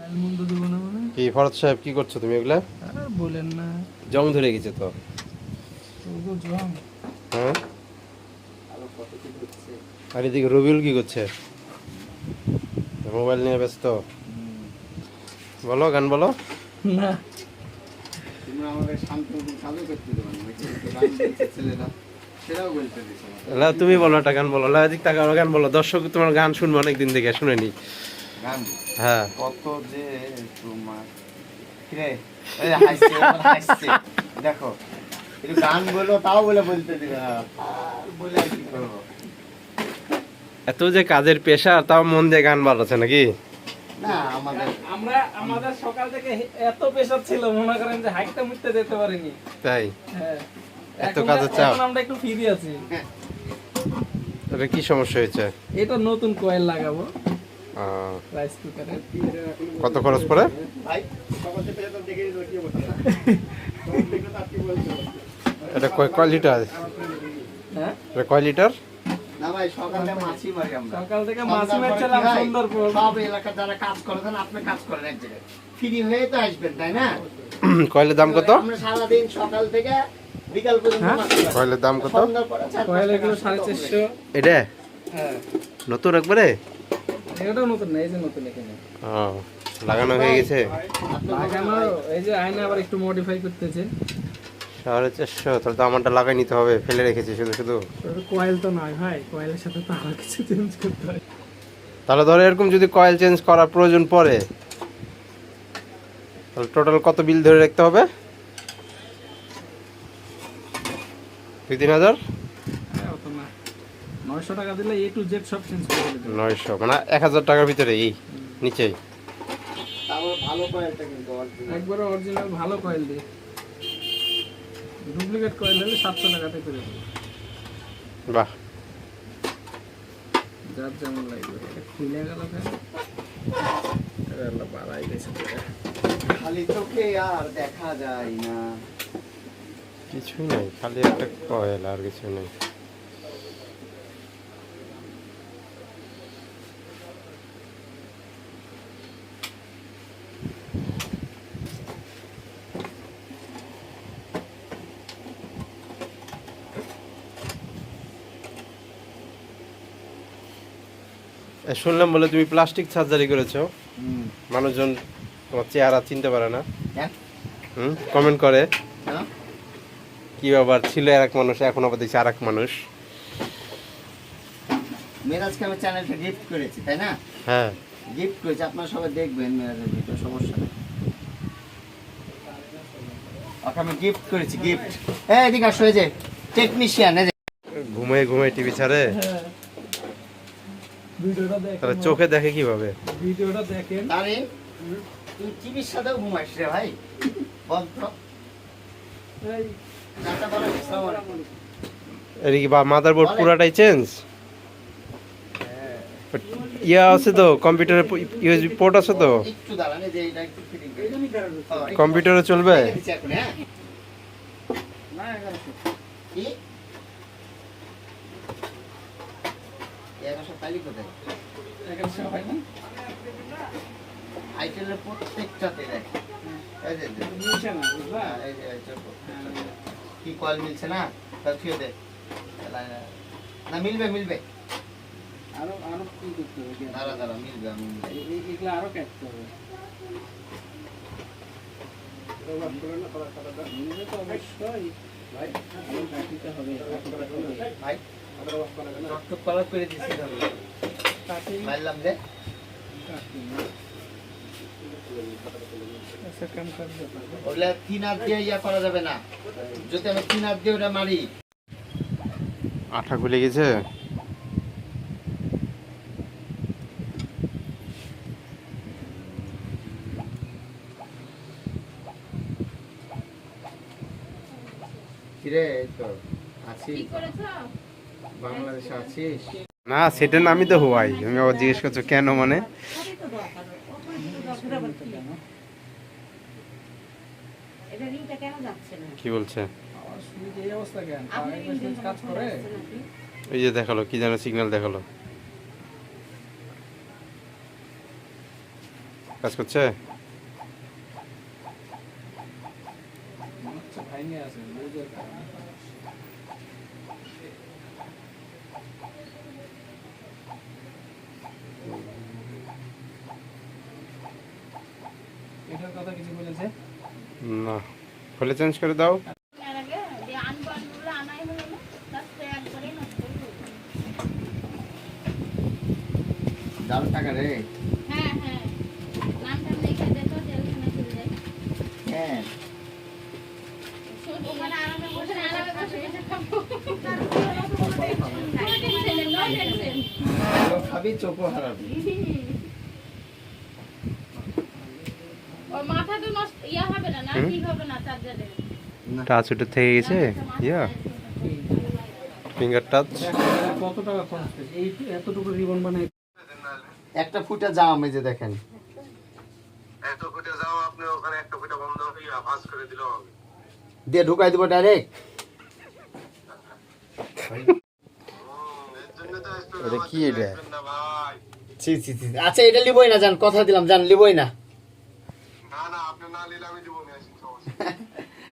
না মানে? কি ফরজ সাহেব কি করছ তুমি এগুলা? আর বলেন না। জং ধরে গেছে তো। ওগো হ্যাঁ? আর এদিকে রবিউল কি করছে? মোবাইল নিয়ে ব্যস্ত। বলো গান বলো। না। না না। তুমি বলো একটা গান বলো। গান বলো। দর্শক তোমার গান শুনব অনেকদিন থেকে শুনেনি। গান হ্যাঁ। কত যে তোমার কিরে? হাসছে হাসছে। দেখো একটু গান বলো তাও বলে বলতে দিবে বলে কি করব? এত যে কাজের পেশা তাও মন দিয়ে গান বাড়াচ্ছে নাকি? না আমাদের আমরা আমাদের সকাল থেকে এত প্রেশার ছিল মনে করেন যে হাইটটা মুটতে যেতে পারিনি। তাই? হ্যাঁ। এত কাজের চাপ? এখন আমরা একটু ফ্রি আছি। এটা কি সমস্যা হয়েছে? এটা নতুন কয়েল লাগাবো। কত খরচ পড়ে? ভাই সকাল থেকে তো দেখে রকি বসে এটা কয় কয় লিটার? হ্যাঁ এটা কয় লিটার? না ভাই সকালে মাছি মারি আমরা। সকাল থেকে সন্ধ্যার মাছি পরে মারছিলাম কি? সুন্দর পর সব এলাকার যারা কাজ করেন আপনি কাজ করেন এক জায়গায়। ফ্রি তো আসবেন তাই না? কয়েলের দাম কত? সারাদিন সকাল থেকে বিকাল পর্যন্ত হ্যাঁ? কয়েলের দাম কত? সন্ধ্যার পরে কয়েল এগুলো সাড়ে চারশো। এটা? হ্যাঁ। নতুন একবারে? এটাও নতুন না এই যে নতুন এখানে। ও, লাগানো হয়ে গেছে? লাগানো এই যে আয়না আবার একটু মডিফাই করতেছে। সাড়ে চারশো তাহলে তো আমারটা লাগাই নিতে হবে ফেলে রেখেছি শুধু শুধু। কয়েল তো নয় ভাই কয়েলের সাথে তো আবার কিছু চেঞ্জ করতে হয়। তাহলে ধরো এরকম যদি কয়েল চেঞ্জ করার প্রয়োজন পড়ে তাহলে টোটাল কত বিল ধরে রাখতে হবে? দুই তিন হাজার? 900 টাকা দিলে এ টু জেড সব চেঞ্জ করে দিতে 900 মানে 1000 টাকার ভিতরে এই নিচে তারপর ভালো কয়েলটা কিন্তু অরিজিনাল একবার অরিজিনাল ভালো কয়েল দিয়ে। ডুপ্লিকেট কয়েল হলে 700 টাকাতে করে যাবে বাহ। যার যেমন লাগবে। এটা খুলে গেল কেন? আল্লাহ বাড়াই গেছে খালি তোকে আর দেখা যায় না। কিছু নেই খালি একটা কয়েল আর কিছু নেই। শুনলাম বলে তুমি প্লাস্টিক সার্জারি করেছ। মানুষজন তোমার চেহারা চিনতে পারে না। হ্যাঁ? হুম কমেন্ট করে। হ্যাঁ? কি আবার ছিল আর এক মানুষ এখন আবার দেখছি আর এক মানুষ। মেরাজকে আমি চ্যানেলটা গিফট করেছি তাই না? হ্যাঁ। গিফট করেছি আপনারা সবাই দেখবেন মেরাজের ভিডিও সমস্যা নেই। ওকে আমি গিফট করেছি গিফট এই এদিকে আসো এই যে টেকনিশিয়ান এই যে। ঘুমিয়ে ঘুমিয়ে টিভি ছাড়ে? হ্যাঁ। ভিডিওটা দেখেন চোখে দেখে কীভাবে? ভিডিওটা দেখেন। আরে তুই টিভির সাথেও ঘুমাইস রে ভাই। তো এই। এদিকে বা মাদার বোর্ড বলে। পুরাটাই চেঞ্জ ইয়া আছে তো কম্পিউটারে ইউএসবি পোর্ট আছে তো? একটু দাঁড়ান যে এটা একটু ফিটিং করে। ও, কম্পিউটারে চলবে? রেখে দিচ্ছি এখন, হ্যাঁ? কি? এই এগারোশো পাইলি কোথায়? এখানে সবাই না আইটেলের প্রত্যেকটাতে দেখ। হ্যাঁ। কি কয়েল মিলছে না তা ছুঁয়ে দে না, না মিলবে মিলবে আরও আরও কি করতে হবে কি? দাঁড়া দাঁড়া মিলবে আমি এগুলো আরও কাটতে হবে মিলবে তো অবশ্যই। ভাই করে মারলাম। আচ্ছা, কাম করবে পারবে। ওগুলা তিন হাত দিয়ে ইয়া করা যাবে না। যদি আমি তিন হাত দিয়ে ওটা মারি। আঠা খুলে গেছে। কিরে এই তো আছি বাংলাদেশে আছিস? না সেটা আমি তো হওয়াই আমি আবার জিজ্ঞেস করছ কেন মানে? এটা রিংটা কেন যাচ্ছে না? কি বলছে? এই যে দেখাল কি যেন সিগন্যাল দেখাল। কাজ করছে? আচ্ছা আছে কথা কিছু বলেছে? না। খুলে চেঞ্জ করে দাও। দাম টাকা রে। হ্যাঁ হ্যাঁ। নামটা লিখে দে তো জেলখানে চলে যাই। হ্যাঁ। ওখানে আরামে বসে আরামে বসে বসে খাব চোখও হারাবি। তো নষ্ট ইয়া হবে না না ঠিক হবে না চার্জারে। টাচ ওটা থেকে গেছে? ইয়া। ফিঙ্গার টাচ কত টাকা খরচ এই এতটুকু রিবন বানাই একটা ফুটা জাম এই যে দেখেন। এত ফুটে যাও আপনি ওখানে একটা ফুটে বন্ধ হয়ে ভাস করে দিল হবে দিয়ে ঢুকাই দিব ডাইরেক্ট এটা কি এটা? ভাই ছি ছি ছি। আচ্ছা এটা লিবই না জান কথা দিলাম জান লিবই না। না না আপনি না নিলে আমি দিব নিয়ে আসি সমস্যা নেই।